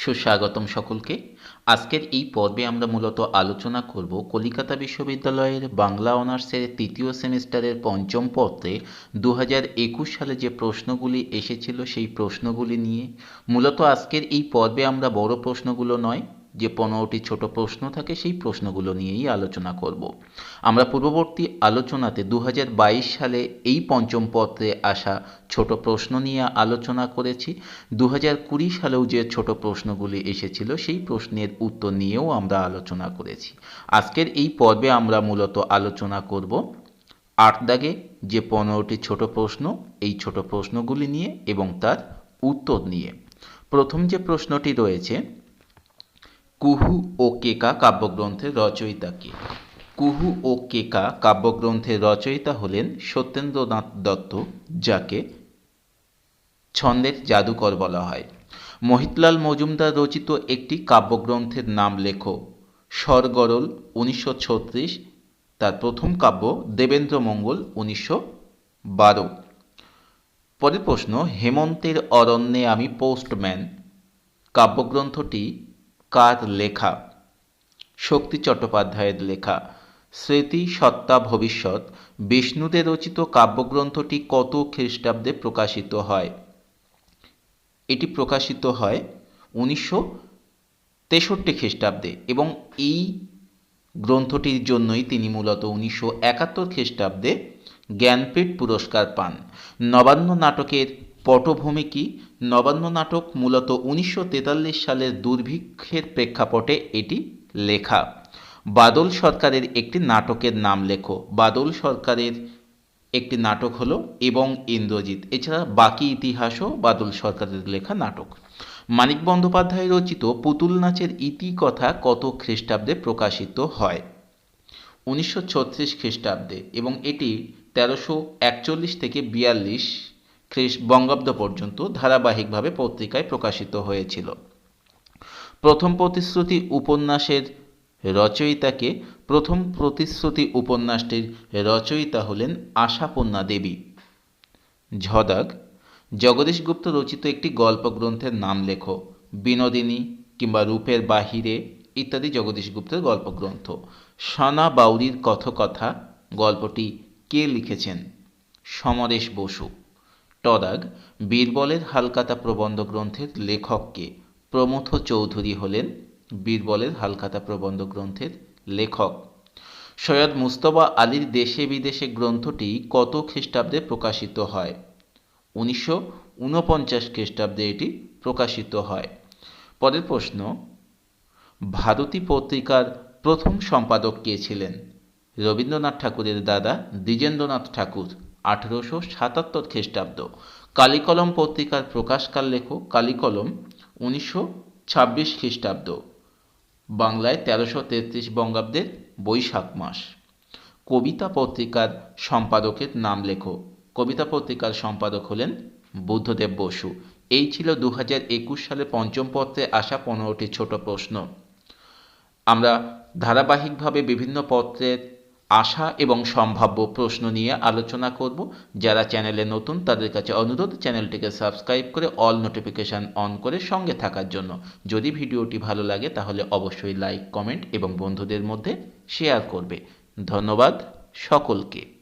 সুস্বাগতম সকলকে। আজকের এই পর্বে আমরা মূলত আলোচনা করব কলিকাতা বিশ্ববিদ্যালয়ের বাংলা অনার্সের তৃতীয় সেমিস্টারের পঞ্চম পত্রে দু সালে যে প্রশ্নগুলি এসেছিল সেই প্রশ্নগুলি নিয়ে। মূলত আজকের এই পর্বে আমরা বড় প্রশ্নগুলো নয় যে পনেরোটি ছোট প্রশ্ন থাকে, সেই প্রশ্নগুলো নিয়েই আলোচনা করব। আমরা পূর্ববর্তী আলোচনাতে দু হাজার বাইশ সালে এই পঞ্চম পত্রে আসা ছোট প্রশ্ন নিয়ে আলোচনা করেছি। দু হাজার কুড়ি সালেও যে ছোট প্রশ্নগুলি এসেছিল, সেই প্রশ্নের উত্তর নিয়েও আমরা আলোচনা করেছি। আজকের এই পর্বে আমরা মূলত আলোচনা করব আট দাগে যে পনেরোটি ছোট প্রশ্ন, এই ছোট প্রশ্নগুলি নিয়ে এবং তার উত্তর নিয়ে। প্রথম যে প্রশ্নটি রয়েছে কুহু ও কেকা কাব্যগ্রন্থের রচয়িতা কে? কুহু ও কেকা কাব্যগ্রন্থের রচয়িতা হলেন সত্যেন্দ্রনাথ দত্ত, যাকে ছন্দের জাদুকর বলা হয়। মহিতলাল মজুমদার রচিত একটি কাব্যগ্রন্থের নাম লেখো স্বরগরল উনিশশো ছত্রিশ, তার প্রথম কাব্য দেবেন্দ্র মঙ্গল উনিশশো বারো। পরের প্রশ্ন, হেমন্তের অরণ্যে আমি পোস্টম্যান, কাব্যগ্রন্থটি কার লেখা? শক্তি চট্টোপাধ্যায়ের লেখা। স্মৃতি, সত্তা, ভবিষ্যৎ বিষ্ণুদের রচিত কাব্যগ্রন্থটি কত খ্রিস্টাব্দে প্রকাশিত হয়? এটি প্রকাশিত হয় উনিশশো তেষট্টি খ্রিস্টাব্দে এবং এই গ্রন্থটির জন্যই তিনি মূলত উনিশশো একাত্তর খ্রিস্টাব্দে জ্ঞানপীঠ পুরস্কার পান। নবান্ন নাটকের পটভূমি কি? নবান্ন নাটক মূলত উনিশশো তেতাল্লিশ সালের দুর্ভিক্ষের প্রেক্ষাপটে এটি লেখা। বাদল সরকারের একটি নাটকের নাম লেখো। বাদল সরকারের একটি নাটক হলো এবং ইন্দ্রজিৎ। এছাড়া বাকি ইতিহাসও বাদল সরকারের লেখা নাটক। মানিক বন্দ্যোপাধ্যায় রচিত পুতুল নাচের ইতিকথা কত খ্রিস্টাব্দে প্রকাশিত হয়? উনিশশো ছত্রিশ খ্রিস্টাব্দে এবং এটি তেরোশো একচল্লিশ থেকে বিয়াল্লিশ বঙ্গাব্দ পর্যন্ত ধারাবাহিকভাবে পত্রিকায় প্রকাশিত হয়েছিল। প্রথম প্রতিশ্রুতি উপন্যাসের রচয়িতাকে প্রথম প্রতিশ্রুতি উপন্যাসটির রচয়িতা হলেন আশাপন্না দেবী। ঝদাক, জগদীশ গুপ্ত রচিত একটি গল্প গ্রন্থের নাম লেখো, বিনোদিনী কিংবা রূপের বাহিরে ইত্যাদি জগদীশ গুপ্তের গল্পগ্রন্থ। সানা বাউরির কথকথা গল্পটি কে লিখেছেন? সমরেশ বসু। টদাগ বীরবলের হালকাতা প্রবন্ধ গ্রন্থের লেখককে প্রমথ চৌধুরী হলেন বীরবলের হালকাতা প্রবন্ধ গ্রন্থের লেখক। সৈয়দ মুস্তফা আলীর দেশে বিদেশে গ্রন্থটি কত খ্রিস্টাব্দে প্রকাশিত হয়? উনিশশো ঊনপঞ্চাশ খ্রিস্টাব্দে এটি প্রকাশিত হয়। পরের প্রশ্ন, ভারতী পত্রিকার প্রথম সম্পাদক কে ছিলেন? রবীন্দ্রনাথ ঠাকুরের দাদা দ্বিজেন্দ্রনাথ ঠাকুর। আঠেরোশো সাতাত্তর খ্রিস্টাব্দ। কালিকলম পত্রিকার প্রকাশকাল লেখক কালিকলম উনিশশো ছাব্বিশ খ্রিস্টাব্দ। বাংলায় তেরোশো তেত্রিশ বঙ্গাব্দের বৈশাখ মাস। কবিতা পত্রিকার সম্পাদকের নাম লেখো। কবিতা পত্রিকার সম্পাদক হলেন বুদ্ধদেব বসু। এই ছিল দু হাজার একুশ সালে পঞ্চম পত্রে আসা পনেরোটি ছোট প্রশ্ন। আমরা ধারাবাহিকভাবে বিভিন্ন পত্রের আশা এবং সম্ভাব্য প্রশ্ন নিয়ে আলোচনা করব। যারা চ্যানেলে নতুন, তাদের কাছে অনুরোধ, চ্যানেলটিকে সাবস্ক্রাইব করে অল নোটিফিকেশান অন করে সঙ্গে থাকার জন্য। যদি ভিডিওটি ভালো লাগে, তাহলে অবশ্যই লাইক, কমেন্ট এবং বন্ধুদের মধ্যে শেয়ার করবে। ধন্যবাদ সকলকে।